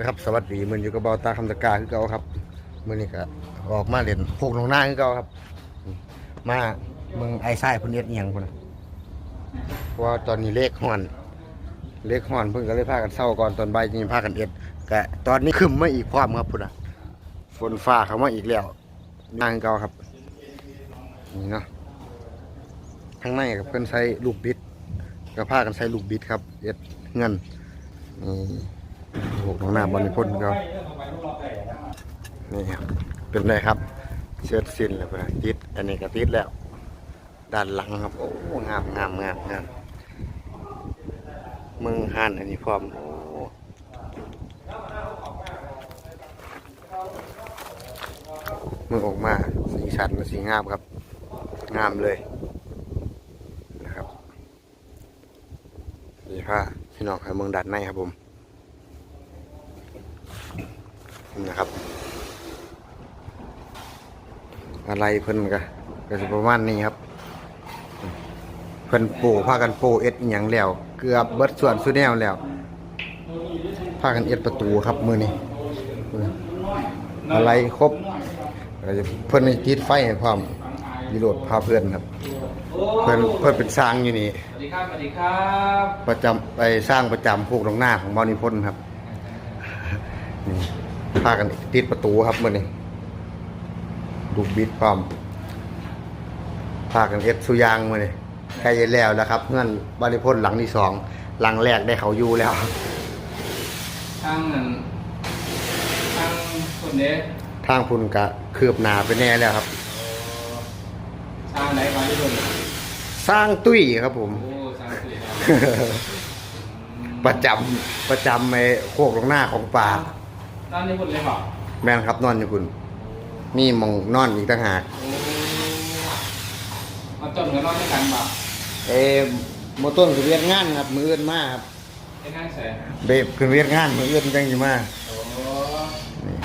นะครับสวัสดีมืออยู่กับเบาตาคำตะกร้าคือเก่าครับมือนี้ก็ออกมาเล่นพวกน้องหน้าคือเก่าครับ มาเมืองไอ้ไส้พุ่นเอ็ดเอียงพุ่นเพราะว่าตอนนี้เลขห่อนเลขห่อนเพิ่งก็เลยพากันเศร้าก่อนตอนใบ่ายนี้พากันเอ็ดกะตอนนี้ขึ้นมาอีกความครับพุ่นอะฝนฟ้าเข้ามาอีกแล้วนางเก่าครับนี่เนาะข้างในกับเพิ่อนใช้ลูกบิดก็พากันใช้ลูกบิดครับเอ็ดเงินนี่ กน้องหน้าบอลนิพนธ์เขานี่ครับเป็นไรครับ เชือดสิ้นแล้วเพื่อนติดอันนี้ก็ติดแล้ว ด้านหลังครับโอ้งามงามงามงามมึงหันอันนี้พร้อมโอ้มึงออกมาสีสันมันสีงามครับ งามเลยนะครับนี่ผ้าพี่น้องให้เมืองด้านในครับผม นะครับ อะไรเพิ่นก็ก็จะประมาณนี้ครับ เพิ่นปูพากันปูเอ็ดอหย่างแล้ว เกือบเบิดส่วนสุดแนวแล้วพากันเอ็ดประตูครับมือนี้อะไรครบก็จะเพิ่นให้ติดไฟให้พร้อมยีโรดพาเพื่อนครับ เพิ่อนเพิ่อนเป็นสร้างอยู่นี่สวัสดีครับสวัสดีครับประจำไปสร้างประจำพวกตรงหน้าของบอนิพนธ์ครับนี่ พากันติดประตูครับมื่อนี้ลูกบิดพร้อมพากันเอ็ดสุยางมื่อนี้ใกล้จะแล้วแล้วครับเงื่อนบอนิพนธ์หลังที่สองหลังแรกได้เขาอยู่แล้วทางนั้นทางคนเนี้ยทางพุ่นกะคืบหนาไปแน่แล้วครับทางไหนมาที่โดนสร้างตุ้ยครับผมโอ้ทางสุดแล้วประจำประจำในโคกตรงหน้าของป่า นั่นนี่คนเลยเปล่าแม่นครับนอนอยู่คุณมีหมองนอนอีกต่างหากโอ้มาต้นกันนอนด้วยกันเปล่าเออโมต้นคือเวียดงานครับมืออื่นมาครับไอ้นั่งแสงเบบคือเวียดงานมืออื่นจังอยู่มาโอ้นี่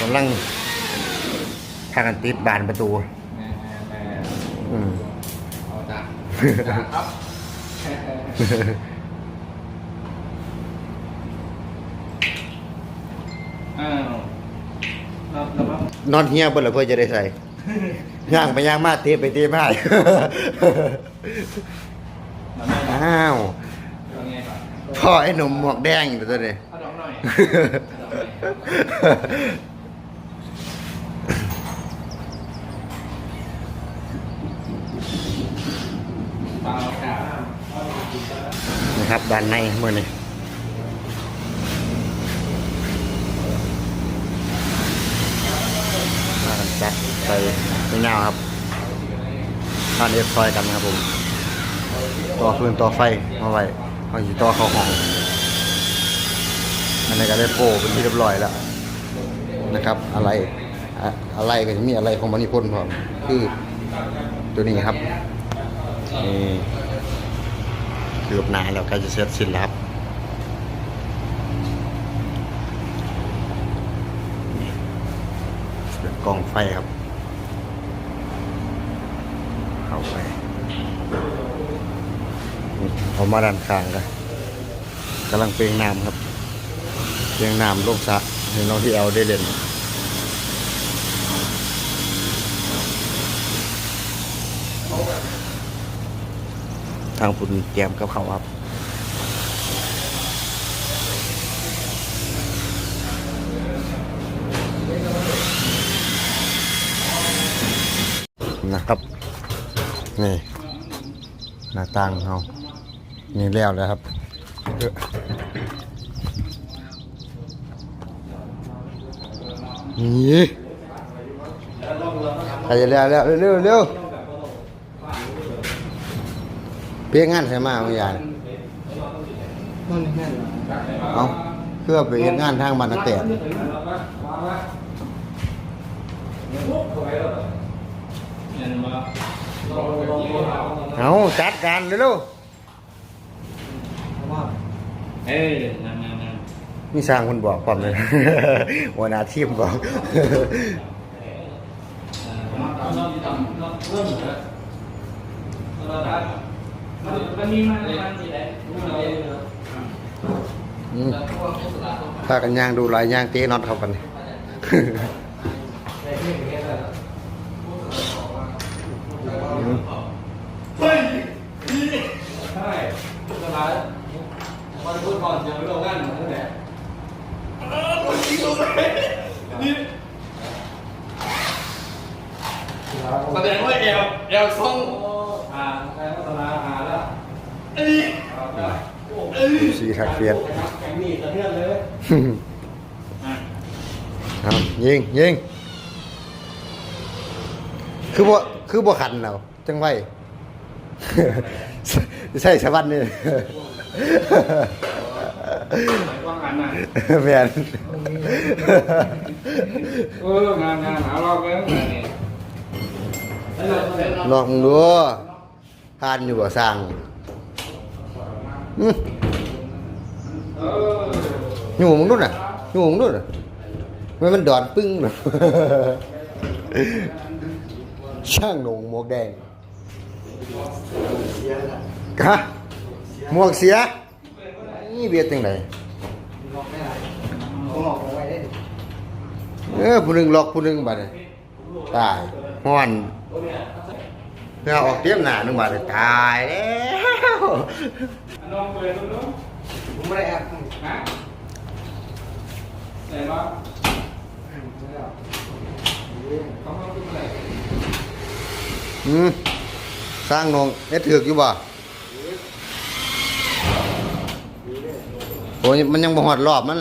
กำลังพากันติดบานประตู แม่แม่ อืม เอาจ้ะจ้ะ ครับอ้าวเราเราว่านอนเฮียบนละเพื่อจะได้ใส่ย่างไปย่างมาเทไปเทมาเราไม่เอาอ้าวเอาไงก่อนพ่อไอ้หนุ่มหมวกแดงอยู่ตัวนี้ เอาดอกหน่อยเปล่าค่ะ นะ ครับด้านในมือนี่พากันจัดไปไม่เงาครับท่านเอฟซอยกันนะครับผม ต่อฟืนต่อไฟมาไว้เอาอยู่ต่อเข้าห้อง อันนี้ก็ได้โปะเป็นที่เรียบร้อยแล้วนะครับ อะไรอะไรก็จะมีอะไรของมันนิพนพร้อมคือตัวนี้ครับนี่ คืบหน้าแล้วใกล้จะเสร็จสิ้นแล้วครับเป็นกองไฟครับ เข้าไปเอามาด้านข้างกันกำลังเปลงน้ำครับเปลงน้ำลงสระให้น้องที่เอาได้เล่น ทางปุ่นเตรียมกับเขาครับนะครับนี่หน้าต่างเขานี่แล้วแล้วครับนี่ใครจะแล้วแล้วเร็วเร็ว เพียงงานใช่ไหมบางอย่างนั่นแน่นเอาเพื่อไปเฮ็ดงานทางบรรณแต่เห็นมาเอาจัดการเร็วเอ้ยนั่งนั่งนั่งๆนี่สร้างคนบอกความเลยหัวหน้าทีมบอกเริ่มเริ่ มมีมาประมาณนี้แหละรู้เลยอืมพากันย่างดูลายย่างเต้น็อตเข้ากันใช่สบายวันพุธก่อนจะไปลงกันนั่แสดงว่าเอลเอลทรงอ่าใครพัฒนาหาแล้ว สีทักเฟียนยครับยิงยิงคือบ่คือบ่ขันเราจังไว้ใช่สวัสดิ์นี่ว่างงานน่ะแม่นเอองานงานหาเราไปลองดูทานอยู่บ่สร้าง อื้อเอออยู่มึงนู่นน่ะอยู่มึงนู่นน่ะมันมันดอนปึ้งน่ะช่างหนงหมวกแดงฮะหมวกเสียนี่เบียดจังไดเออผู้หนึงล็อกผู้หนึงบัดนี้ตายฮ้อน เพื่ออกเตรียมหนาหนึ่งบัดนี้ตายแล้วน้องเปิดดูผมบ่ได้ครับฮะไหนวะเขาเข้าขึ้นมาไหนอืมสร้างนงเอ็ดถือกอยู่บ่โอ้ยมันยังบ่ฮอดรอบมัน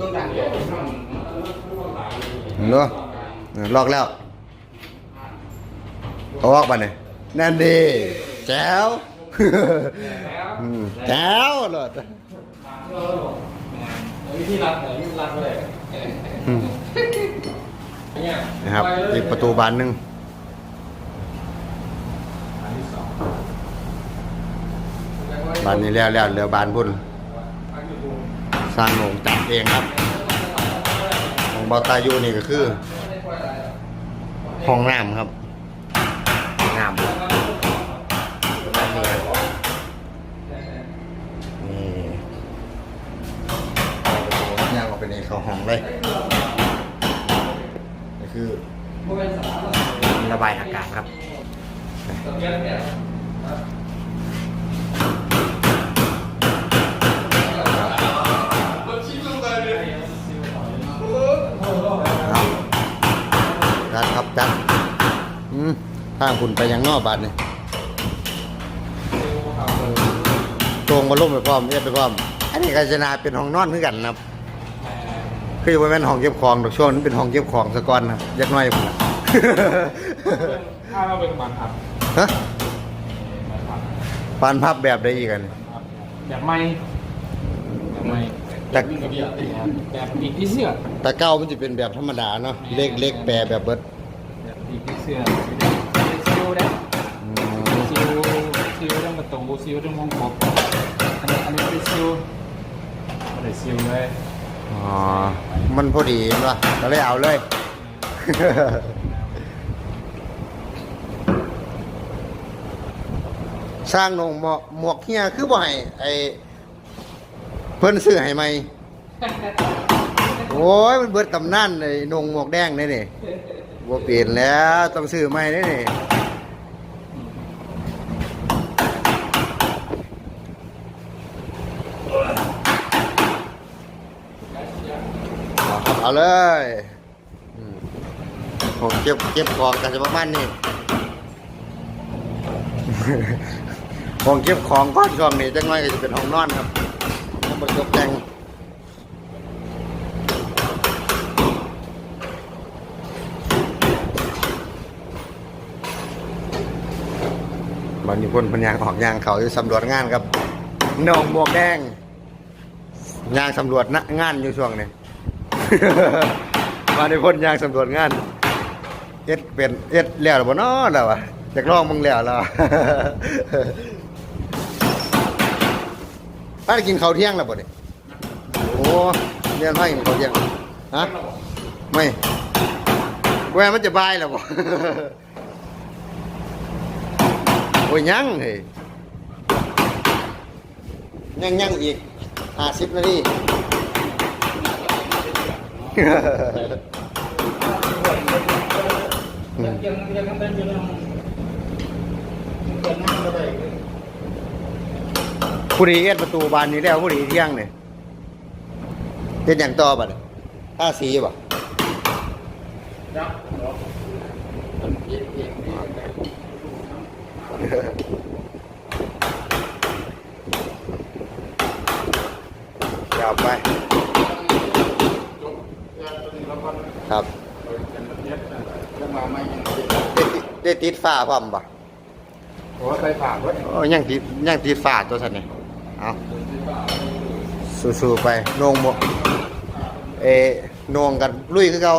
ต้องดังเยอะ เห็ นบ่เอลอกแล้วเอาออกบัดนี้นั่นดีแจ๋วแจ๋วเลยวิธีรัดเหรอวิธีรัดเลยนี่ยนะครับอีกประตูบานหนึ่งบานนี้แล้วแล้วเหลือบานพุ่นสร้างนงจัดเองครับ ของเบาตายูนี่ก็คือ ห้องน้ำครับห้องน้ำนี่ย่างออกไปในเข้าห้องเลยนี่คือระบายอากาศครับ จัดครับจัดอืมทางคุณไปยังนอกบาทนี่ตรงมาล่มไปพร้อมเอียดไปพร้อม อันนี้กาญจนาเป็นห้องนอนเหมือนกันนะครับ คือว่าแม่นห้องเก็บของดอกช่วงนั้นเป็นห้องเก็บของสะก่อนนะยักน้อยผมถ้าเราเป็นบัตรครับฮะปานพับแบบได้อีกกัน แบบไม่แบบไม่ แต่วิ่งกับเบียร์แบบปีกที่เสื้อแต่เก้ามันจะเป็นแบบธรรมดาเนาะเล็กเล็กแปรแบบเบิดแบบปีกที่เสื้อซิลได้อืมซิลซิลเรื่องประตูซิลเรื่องมองกบอันนี้อันนี้เป็นซิลไม่ได้ซิลเลยอ๋อมันพอดีเห็นปะก็เลยเอาเลย สร้างนงหมวกหมวกเฮียคือบ่ให้ไอเพิ่นซื้อให้ไหมโอ้ยมันเบิดตำนานไอ้นงหมวกแดงนี่นี่บ่เปลี่ยนแล้วต้องซื้อใหม่นี่นี่เอาเลยอืมผมเก็บเก็บของกันจะประมาณนี้ห้องเก็บของก้อนช่วงนี้จังน้อยก็จะเป็นห้องนอนครับ ห้องบรตกแต่งบันนี้คนพันยางออกยางเขาอยู่สำรวจงานครับหนองหมวกแดงยางสำรวจนะงานอยู่ช่วงนี้มาในพ่นยางสำรวจงานเอ็ดเป็นเอ็ดแล้วหรือบ่เนาะแล้วอะอยากลองมึงแล้วแล้วอะ ป้าได้กินข้าวเที่ยงแล้วบ่เนี่ยโอ้เรียนพ่กินข้าวเที่ยงฮะไม่แหวมันจะบายแล้วบ่โอ้ยยังเฮ้ยยังยังอีกห้าสิบนาทียังยังยังยังยังยัง ผู้ดีเอ็ดประตูบานนี้แล้วผู้ดีเที่ยงเนี่ยเป็นอย่างต่อบัดท่าสีบ่ยับเนาะยาวไป ครับยังมาไม่ยังได้ติดได้ติดฝ้าพร้อมบ่โอ้ใส่ฝากไว้โอ้ยังติดยังติดฝ้าตัวสันนี่ เอาสู้ๆไปนงบ่เอนงกันลุยคือเก่า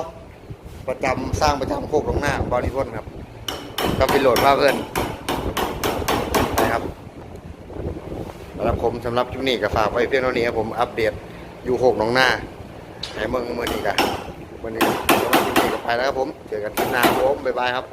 ประจำสร้างประจำโคกลงหน้าบริพนครับก็ไปโหลดมาเพื่อนไปครับสำหรับผมสำหรับคลิปนี้ก็ฝากไว้เพียงเท่านี้ครับผมอัปเดตอยู่โคกหนองหน้าให้เมืองเมื่อนี้กันวันนี้สำหรับคลิปนี้ก็ไปแล้วครับผมเจอกันคลิปหน้าผมบ๊ายบายครับ